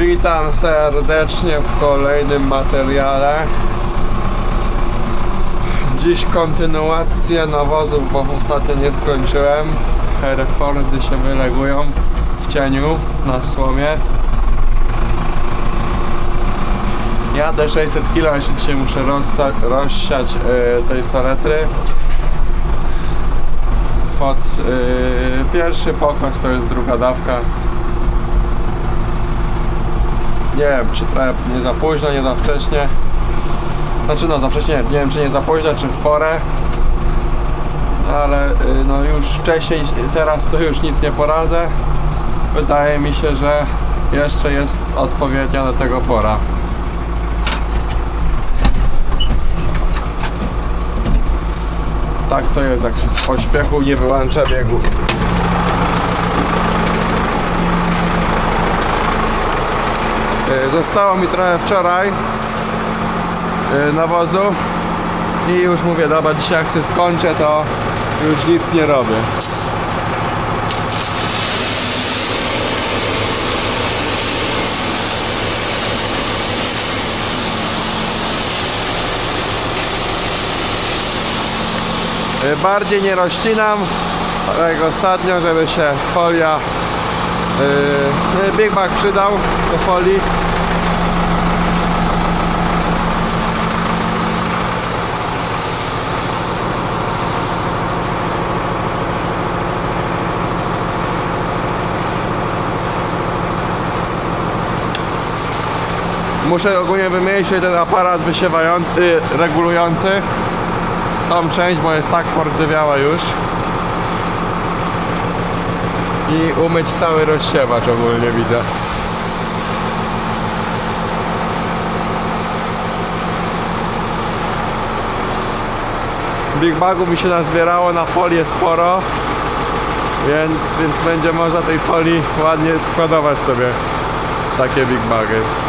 Witam serdecznie w kolejnym materiale. Dziś kontynuacja nawozów, bo ostatnio nie skończyłem. Herefordy się wylegują w cieniu na słomie. Jadę 600 kg, jeszcze dzisiaj muszę rozsiać y, tej saletry. Pod y, pierwszy pokos to jest druga dawka. Nie wiem, czy trochę nie za późno, nie za wcześnie. Znaczy no za wcześnie, nie wiem czy nie za późno, czy w porę. Ale y, no już wcześniej, teraz to już nic nie poradzę. Wydaje mi się, że jeszcze jest odpowiednia do tego pora. Tak to jest, jak się z pośpiechu nie wyłącza biegu. Zostało mi trochę wczoraj y, nawozu i już mówię, dobra, dzisiaj jak się skończę, to już nic nie robię. Y, Bardziej nie rozcinam, tak jak ostatnio, żeby się folia yy, Big Bag przydał do folii. Muszę ogólnie wymienić ten aparat wysiewający, regulujący tą część, bo jest tak pordzewiała już i umyć cały rozsiewacz ogólnie widzę. Big Bagu mi się nazbierało na folię sporo, więc, więc będzie można tej folii ładnie składować sobie takie Big Bagi.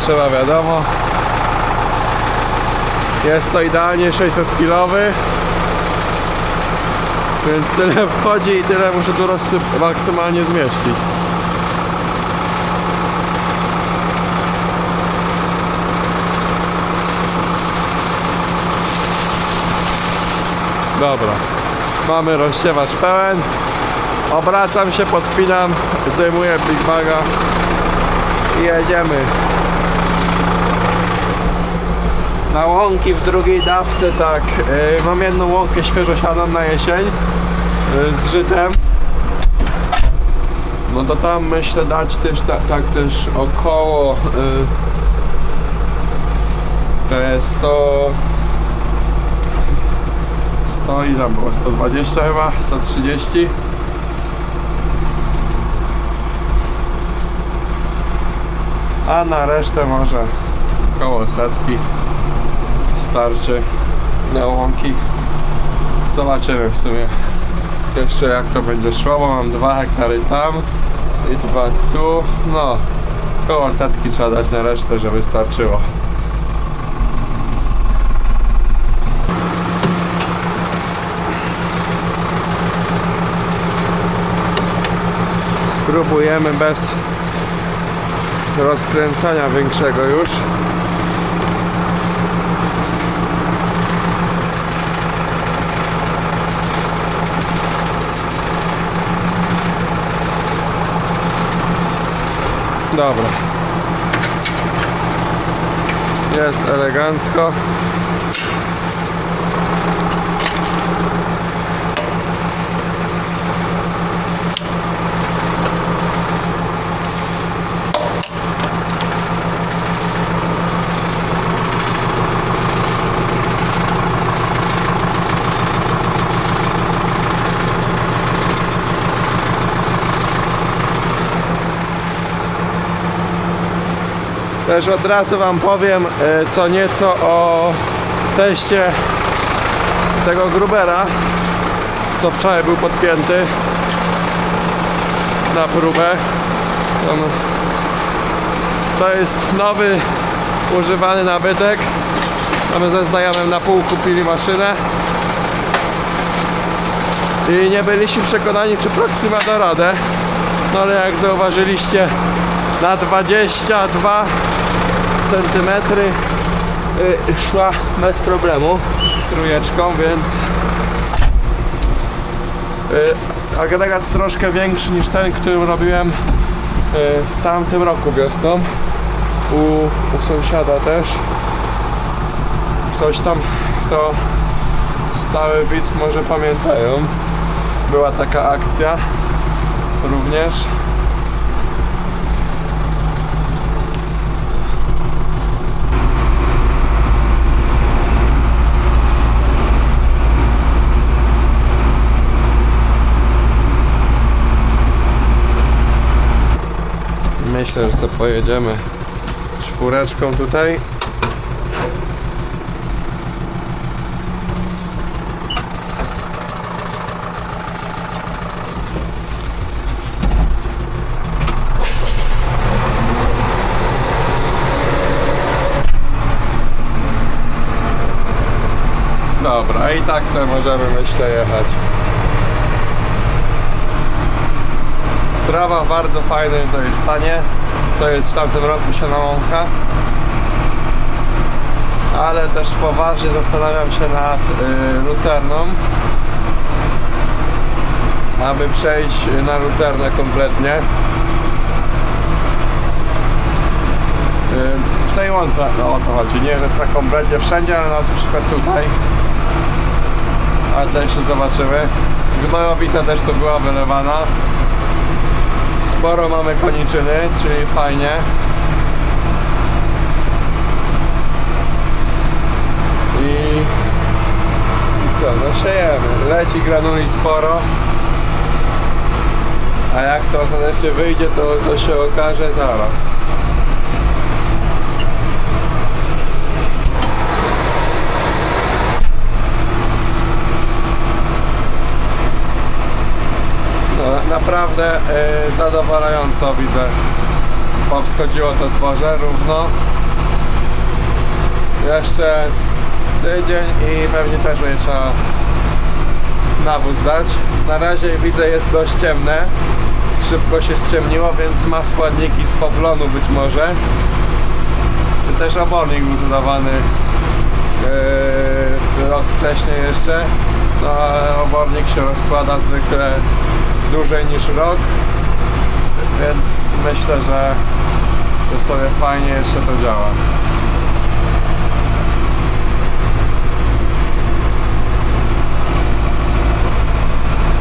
Trzeba wiadomo. Jest to idealnie 600 kilowy. Więc tyle wchodzi i tyle muszę tu maksymalnie zmieścić. Dobra. Mamy rozsiewacz pełen. Obracam się, podpinam, zdejmuję Big Baga i jedziemy. Na łąki w drugiej dawce tak, yy, mam jedną łąkę świeżo sianą na jesień yy, z żytem. No to tam myślę dać też ta, tak też około to jest 100 100 i tam było 120 chyba, 130 a na resztę może koło setki starczy na łąki. Zobaczymy w sumie jeszcze jak to będzie szło, bo mam 2 hektary tam i dwa tu. No koło setki trzeba dać na resztę, żeby starczyło spróbujemy bez rozkręcania większego już. Dobra. Jest elegancko. Też od razu Wam powiem e, co nieco o teście tego Grubera, co wczoraj był podpięty na próbę. To jest nowy, używany nabytek. My ze znajomym na pół kupili maszynę. I nie byliśmy przekonani, czy Proxima da radę. No ale jak zauważyliście, na 22 cm szła bez problemu. Trójeczką, więc y, agregat troszkę większy niż ten, którym robiłem y, w tamtym roku wiosną. U, u sąsiada też. Ktoś tam kto stały widz może pamiętają. Była taka akcja również Myślę, że sobie pojedziemy czwóreczką tutaj. Dobra, i tak sobie możemy myślę jechać. Trawa w bardzo fajnym to jest stanie. To jest w tamtym roku siana łąka. Ale też poważnie zastanawiam się nad y, lucerną. Aby przejść na lucernę kompletnie. Y, w tej łące, no o to chodzi, nie że co kompletnie wszędzie, ale na przykład tutaj. Ale to jeszcze zobaczymy. Gnojowica też tu była wylewana. Sporo mamy koniczyny, czyli fajnie. I, i co, no siejemy. Leci granuli sporo. A jak to ostatecznie wyjdzie, to, to się okaże zaraz. No, naprawdę y, zadowalająco widzę. Powschodziło to zboże równo. Jeszcze z tydzień i pewnie też będzie trzeba nawóz dać. Na razie widzę jest dość ciemne. Szybko się ściemniło, więc ma składniki z powlonu być może. Też obornik był dodawany yy, rok wcześniej jeszcze. No obornik się rozkłada zwykle dłużej niż rok, więc myślę, że to sobie fajnie jeszcze to działa.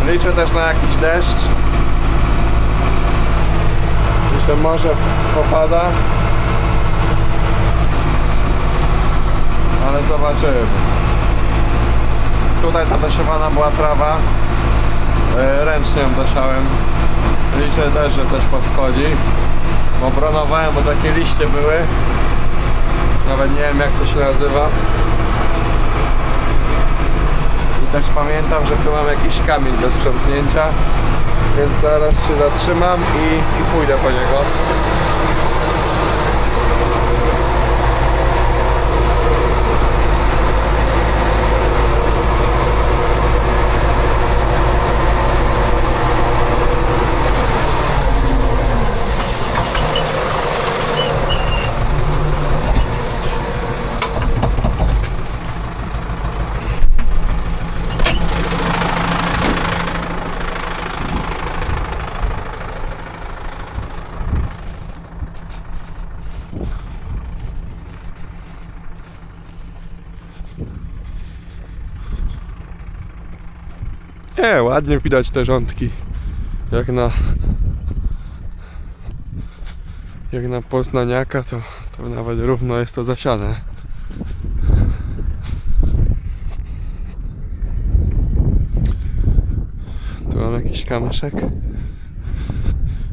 Liczę też na jakiś deszcz. Myślę, może popada. Ale zobaczymy. Tutaj ta była trawa. E, Ręcznie dosiałem. Liczę też, że coś powschodzi. Bo bronowałem, bo takie liście były. Nawet nie wiem jak to się nazywa. I też pamiętam, że tu mam jakiś kamień do sprzątnięcia. Więc zaraz się zatrzymam i, i pójdę po niego. Nie, ładnie widać te rządki. Jak na... Jak na poznaniaka, to, to nawet równo jest to zasiane. Tu mam jakiś kamyczek.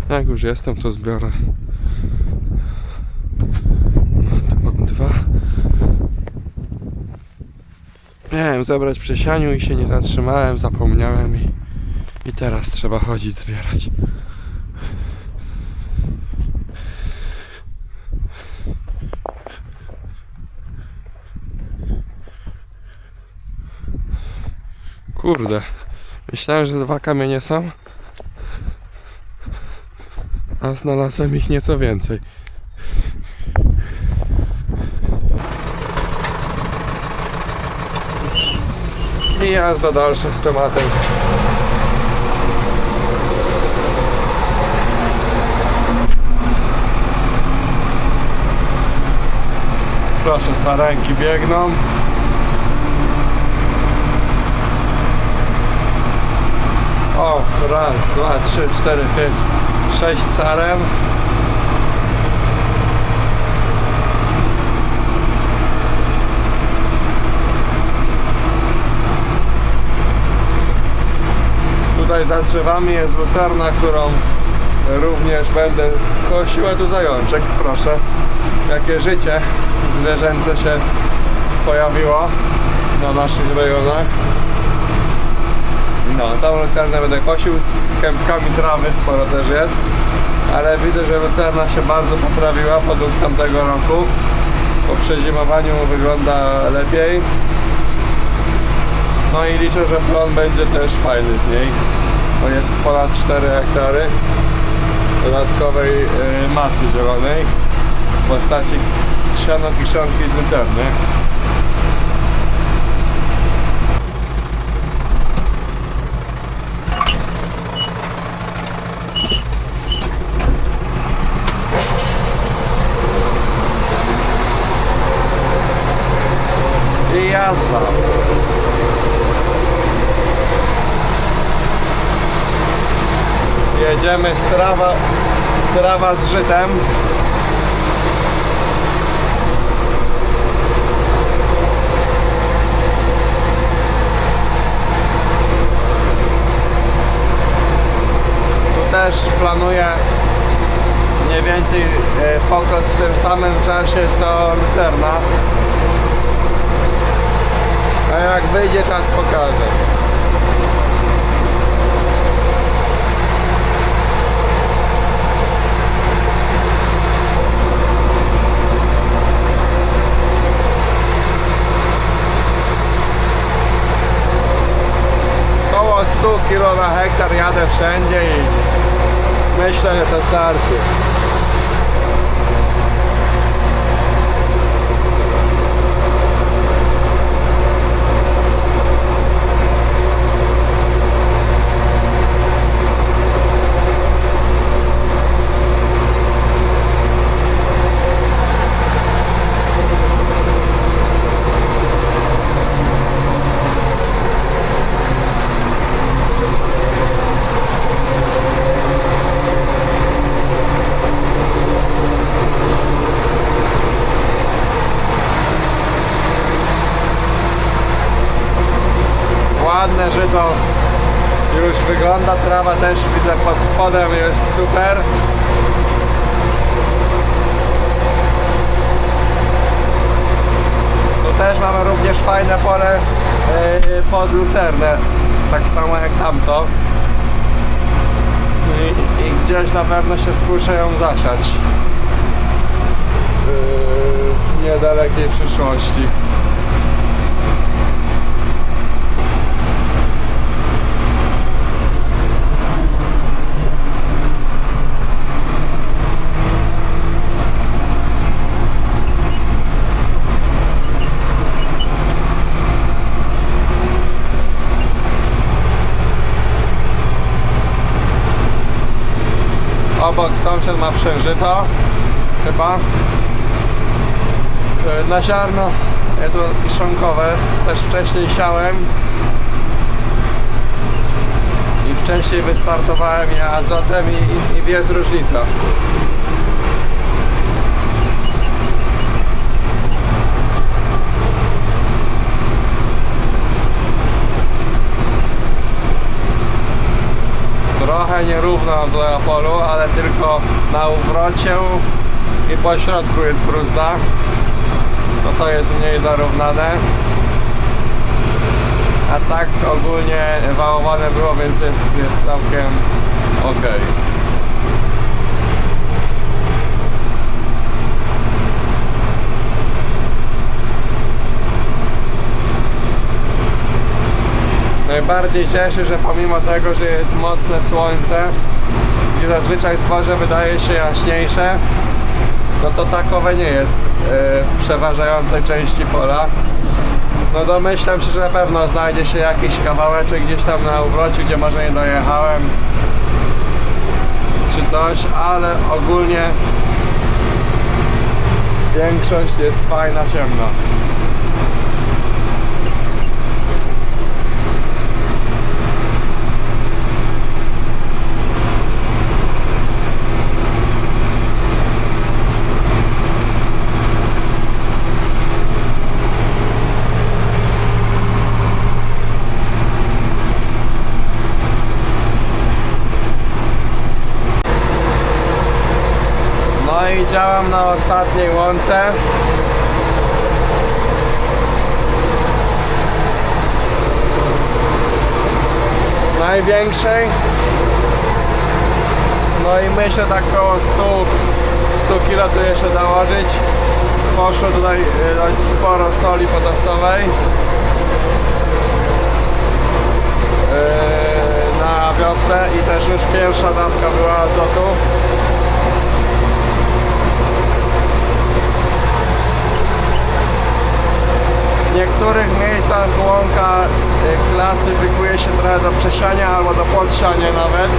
Jak już jestem, to zbiorę. No, tu mam dwa. Miałem zebrać przy sianiu i się nie zatrzymałem, zapomniałem i, i teraz trzeba chodzić zbierać. Kurde, myślałem, że dwa kamienie są, a znalazłem ich nieco więcej. I jazda dalsza z tematem. Proszę, sarenki biegną. O, raz, dwa, trzy, cztery, pięć, sześć saren. Tutaj za drzewami jest lucerna, którą również będę kosił. A tu zajączek, proszę. Jakie życie zwierzęce się pojawiło na naszych rejonach. No, tą lucernę będę kosił z kępkami trawy, sporo też jest. Ale widzę, że lucerna się bardzo poprawiła podług tamtego roku. Po przezimowaniu wygląda lepiej. No i liczę, że plon będzie też fajny z niej. Bo jest ponad 4 hektary dodatkowej y, masy zielonej w postaci sianokiszonki z lucerny. I jazda. Jedziemy z trawa, z żytem. Tu też planuję mniej więcej e, pokos w tym samym czasie co Lucerna. A jak wyjdzie czas pokażę. Koło 100 kg na hektar jadę wszędzie i myślę, że to starczy. Już wygląda, trawa też widzę pod spodem jest super. Tu też mamy również fajne pole yy, pod lucernę, tak samo jak tamto. I, I gdzieś na pewno się skuszę ją zasiać yy, w niedalekiej przyszłości. Obok sąsiad ma przężyto, chyba. E, Na ziarno e, tu kiszonkowe też wcześniej siałem. I wcześniej wystartowałem je azotem i, i, i jest różnica. Trochę nierówno tutaj na polu, ale tylko na uwrocie i po środku jest bruzda. No to jest mniej zarównane. A tak ogólnie wałowane było, więc jest, jest całkiem ok. Najbardziej cieszy, że pomimo tego, że jest mocne słońce, gdzie zazwyczaj zboże wydaje się jaśniejsze, no to takowe nie jest e, w przeważającej części pola. No domyślam się, że na pewno znajdzie się jakiś kawałeczek gdzieś tam na ubrocie, gdzie może nie dojechałem czy coś, ale ogólnie większość jest fajna, ciemna. No i działam na ostatniej łące. Największej. No i myślę tak około 100, 100 kg tu jeszcze dołożyć. Poszło tutaj y, dość sporo soli potasowej. Yy, na wiosnę i też już pierwsza dawka była azotu. Niektórych miejscach łąka y, klasyfikuje się trochę do przesiania albo do podsiania nawet.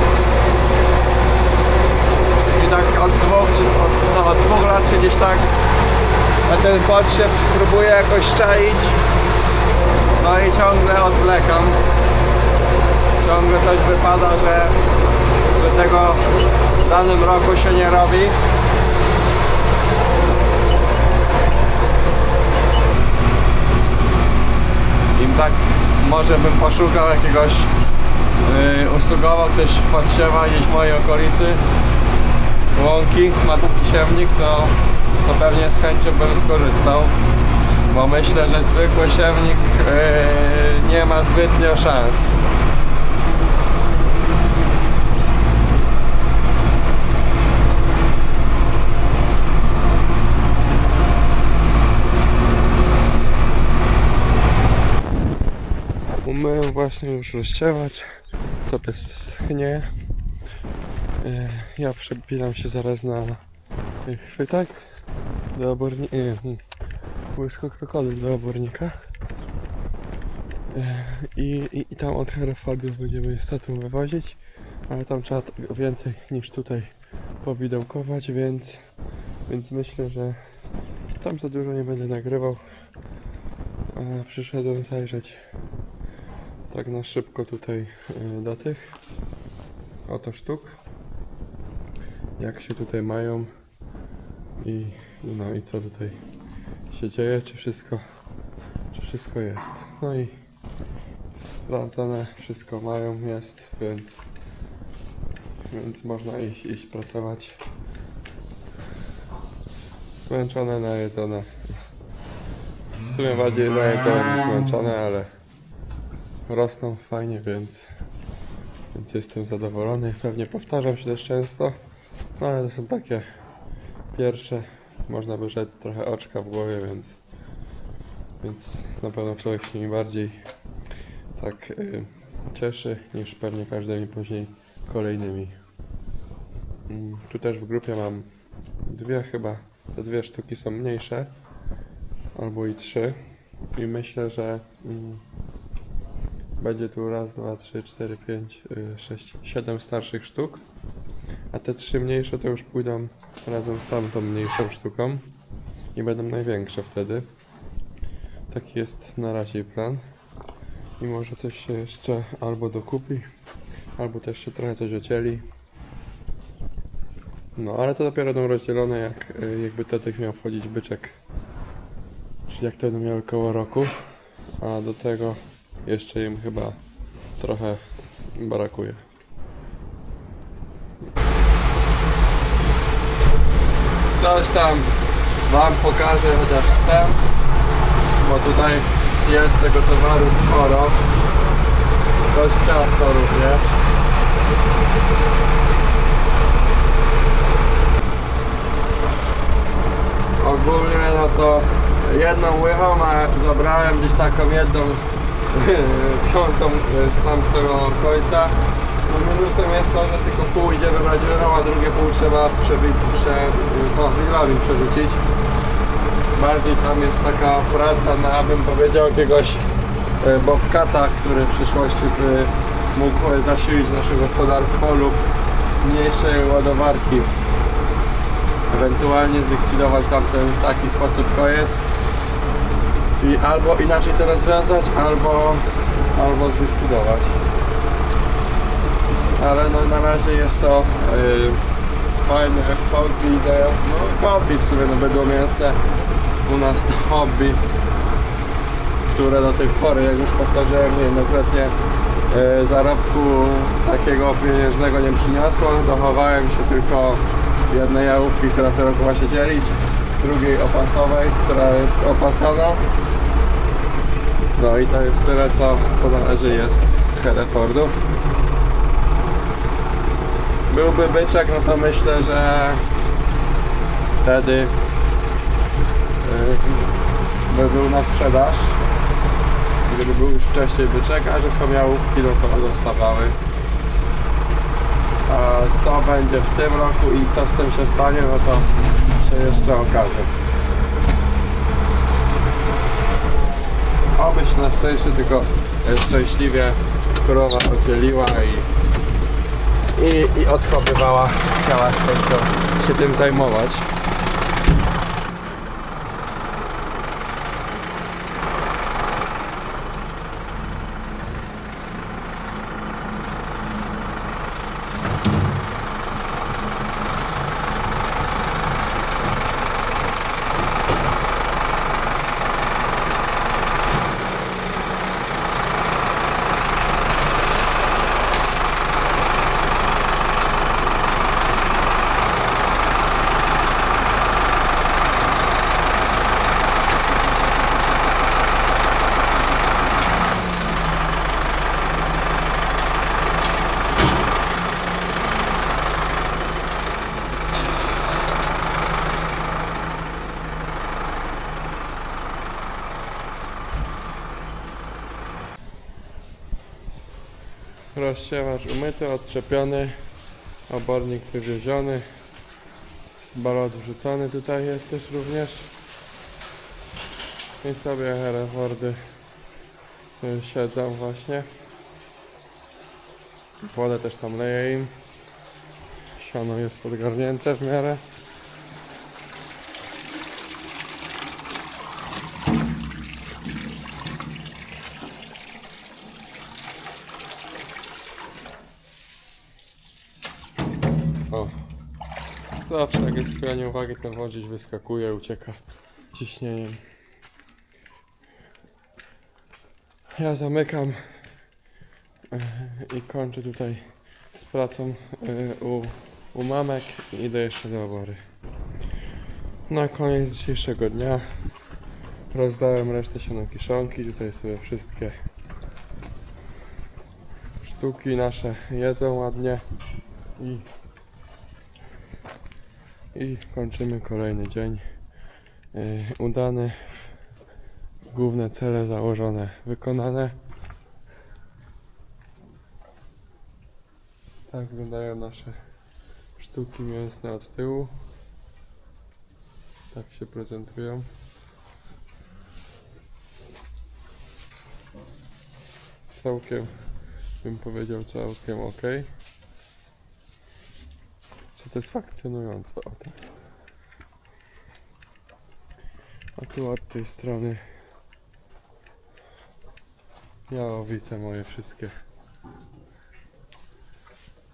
I tak od dwóch, czy od, no, od dwóch lat się gdzieś tak na ten podsiew próbuję jakoś czaić. No i ciągle odwlekam. Ciągle coś wypada, że, że tego w danym roku się nie robi. Tak może bym poszukał jakiegoś yy, usługowo, ktoś podsiewa gdzieś w mojej okolicy łąki, ma taki siewnik, to, to pewnie z chęcią bym skorzystał. Bo myślę, że zwykły siewnik yy, nie ma zbytnio szans. Właśnie już rozsiewacz. Sobie schnie. E, Ja przepinam się zaraz na e, chwytak do obornika. Łyżko krokodyl do obornika. E, I, i, I tam od Herefordów będziemy statą wywozić. Ale tam trzeba więcej niż tutaj powidełkować, więc, więc myślę, że tam za dużo nie będę nagrywał. A przyszedłem zajrzeć tak na szybko tutaj y, do tych. Oto sztuk. Jak się tutaj mają i no i co tutaj się dzieje czy wszystko czy wszystko jest. No i sprawdzone wszystko mają jest więc więc można iść, iść pracować. Zmęczone najedzone. W sumie bardziej najedzone niż zmęczone ale rosną fajnie, więc, więc jestem zadowolony. Pewnie powtarzam się też często, no ale to są takie pierwsze, można by rzec, trochę oczka w głowie, więc, więc na pewno człowiek się mi bardziej tak y, cieszy niż pewnie każdymi później kolejnymi. Mm, Tu też w grupie mam dwie chyba, te dwie sztuki są mniejsze, albo i trzy i myślę, że mm, będzie tu raz, dwa, trzy, cztery, pięć, y, sześć, siedem starszych sztuk. A te trzy mniejsze to już pójdą razem z tamtą mniejszą sztuką. I będą największe wtedy. Taki jest na razie plan. I może coś się jeszcze albo dokupi, albo też się trochę coś ocieli. No, ale to dopiero będą rozdzielone jak y, jakby Tetek miał wchodzić byczek. Czyli jak to będą miały koło roku. A do tego jeszcze im chyba trochę brakuje. Coś tam Wam pokażę chociaż wstęp, bo tutaj Jest tego towaru sporo. Dość ciasno również. Ogólnie no to jedną łychą, a zabrałem gdzieś taką jedną piątą e, tam z tego końca. No minusem jest to, że tylko pół idzie wybrać wyrą, a drugie pół trzeba przebić, prze, no, grillami przerzucić. Bardziej tam jest taka praca na, bym powiedział, jakiegoś e, bobcata, który w przyszłości by mógł e, zasilić nasze gospodarstwo lub mniejszej ładowarki. Ewentualnie zlikwidować tamten w taki sposób koniec i albo inaczej to rozwiązać, albo, albo zlikwidować. Ale no na razie jest to yy, fajne hobby, no hobby w sumie no bydło mięsne. U nas to hobby, które do tej pory, jak już powtarzałem niejednokrotnie, yy, zarobku takiego pieniężnego nie przyniosło. Dochowałem się tylko jednej jałówki, która w tym roku ma się dzielić, drugiej opasowej, która jest opasana. No i to jest tyle, co, co na razie jest z Herefordów. Byłby byczek, no to myślę, że wtedy yy, by był na sprzedaż. Gdyby był już wcześniej byczek, a że są jałówki, no to zostawały. A co będzie w tym roku i co z tym się stanie, no to się jeszcze okaże. Obyś na szczęście tylko e, szczęśliwie krowa ocieliła i, i, i odchowywała, chciała się tym zajmować. Rozsiewacz umyty, odczepiony, obornik wywieziony, balot wrzucony tutaj jest też również. I sobie Herefordy siedzą właśnie. Wodę też tam leje im. Siano jest podgarnięte w miarę. O. Jest chwilenie uwagi, ten wodzić wyskakuje, ucieka ciśnieniem. Ja zamykam e, i kończę tutaj z pracą e, u, u mamek i idę jeszcze do obory. Na koniec dzisiejszego dnia rozdałem resztę sianokiszonki. Tutaj sobie wszystkie sztuki nasze jedzą ładnie i i kończymy kolejny dzień. Yy, udany. Główne cele założone, wykonane. Tak wyglądają nasze sztuki mięsne od tyłu. Tak się prezentują. Całkiem, bym powiedział, całkiem ok satysfakcjonująco. O tak. A tu od tej strony jałowice moje wszystkie,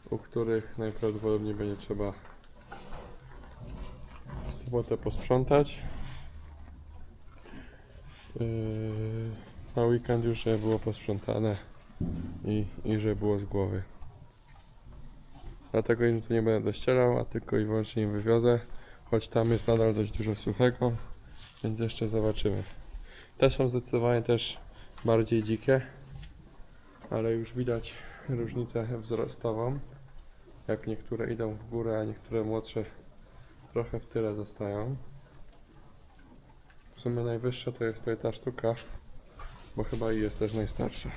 u których najprawdopodobniej będzie trzeba w sobotę posprzątać. Yy, na weekend już żeby było posprzątane i, i że było z głowy. Dlatego im tu nie będę dościerał, a tylko i wyłącznie im wywiozę. Choć tam jest nadal dość dużo suchego, więc jeszcze zobaczymy. Te są zdecydowanie też bardziej dzikie, ale już widać różnicę wzrostową. Jak niektóre idą w górę, a niektóre młodsze trochę w tyle zostają. W sumie najwyższa to jest tutaj ta sztuka, bo chyba i jest też najstarsza.